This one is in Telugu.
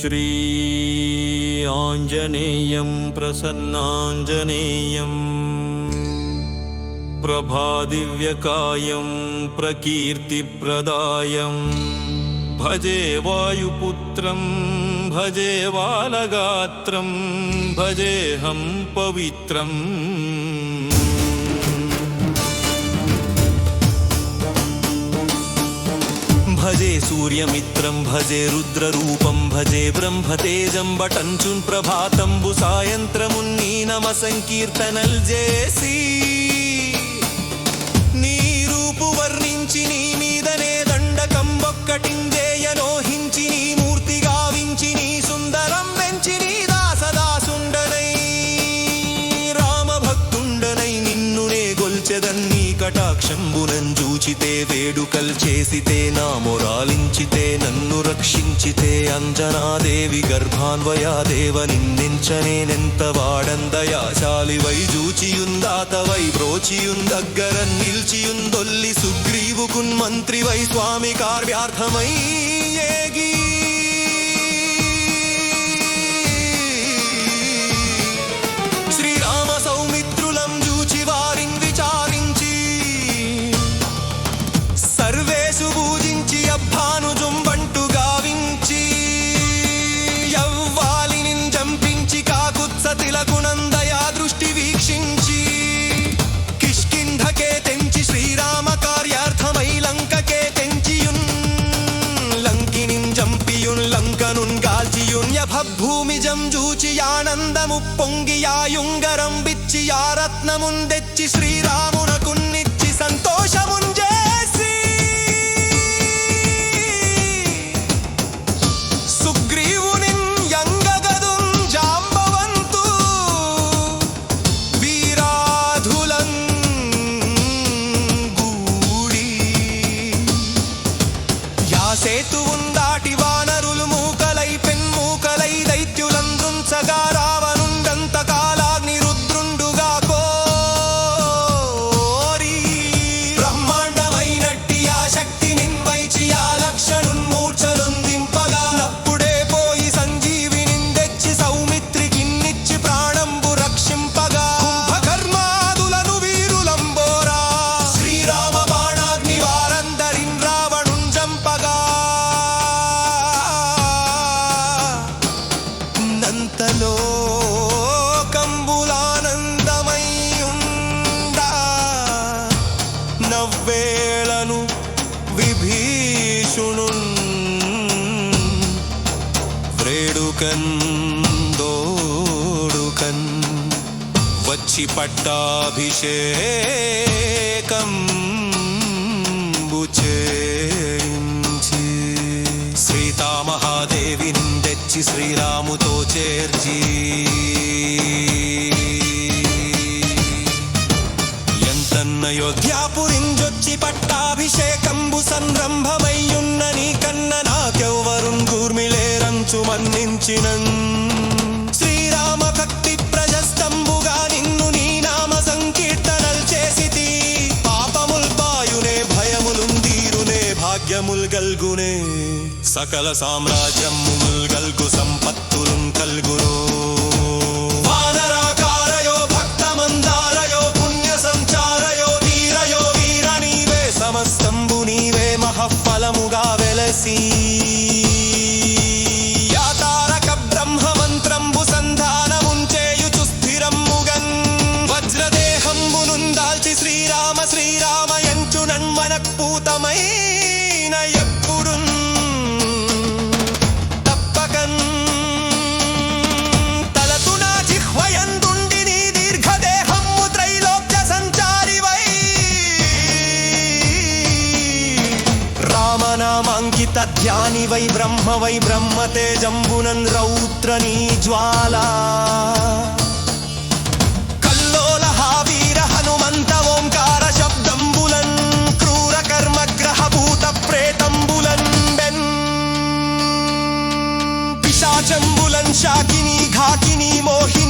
श्री आञ्जनेयं प्रसन्नाञ्जनेयम् प्रभादिव्यकायं प्रकीर्तिप्रदायं भजे वायुपुत्रं भजे बालगात्रं भजेऽहं पवित्रम् భజే సూర్యమిత్రం భజే రుద్రరూపం భజే బ్రహ్మతేజం బటంచున్ ప్రభాతంబు సాయంత్రమున్ నీ నమ సంకీర్తనల్ చేసి నీ రూపు వర్ణించి నీ మీదనే దండకంబొక్కటిందేయనోహించి నీ మూర్తి గావించి నీ సుందరం పెంచి నీ దాసదాసుండనై రామభక్తుండనై నిన్నునే గొల్చెదన్ని కటాక్షంబునంజూచితే వేడుకల్ చేసితే నా మొరాలించితే నన్ను రక్షించితే అంజనాదేవి గర్భాన్వయా దేవ నిందించనేనెంత వాడందయాశాలి వై జూచియుందాతవై బ్రోచియుందగ్గర నిల్చియుందొల్లి సుగ్రీవుకున్ మంత్రి వై స్వామి కార్యార్థమై లంకనున్ గాల్చియున్ యభూమిజం జూచి ఆనందము పొంగి యాయుంగరం వ్రేడుకన్ వచ్చి పట్టాభిషేకం బుచేయించి సీతామహాదేవి నిందెచ్చి శ్రీరాముతో చేర్చి ఎంతన్న ఎంతన్నయోధ్యాపురింజొచ్చి పట్టాభిషేకంబు సంరంభ మన్నించినన్ శ్రీరామ భక్తి ప్రజస్తంబుగా నిన్ను నీ నామ సంకీర్తనల్ చేసి పాపముల్ పాయునే భయములుందీరునే భాగ్యముల్ గల్గునే. సకల సామ్రాజ్యముల్ గల్గు సంపత్తులున్ కల్గును. వానరాకారయో భక్తమందారయో సమస్తంబు నీవే మహఫలముగా వెలసి. రామనామాంకిత ధ్యాని వై బ్రహ్మ వై బ్రహ్మ తేజంబునన్ రౌత్ర నీ జ్వాల కల్లోల హావీర హనుమంత ఓంకార శబ్దంబులన్ క్రూర కర్మ గ్రహభూత ప్రేతంబులన్ బెన్ పిశాచంబులన్ శాకిని ఘాకిని మోహిని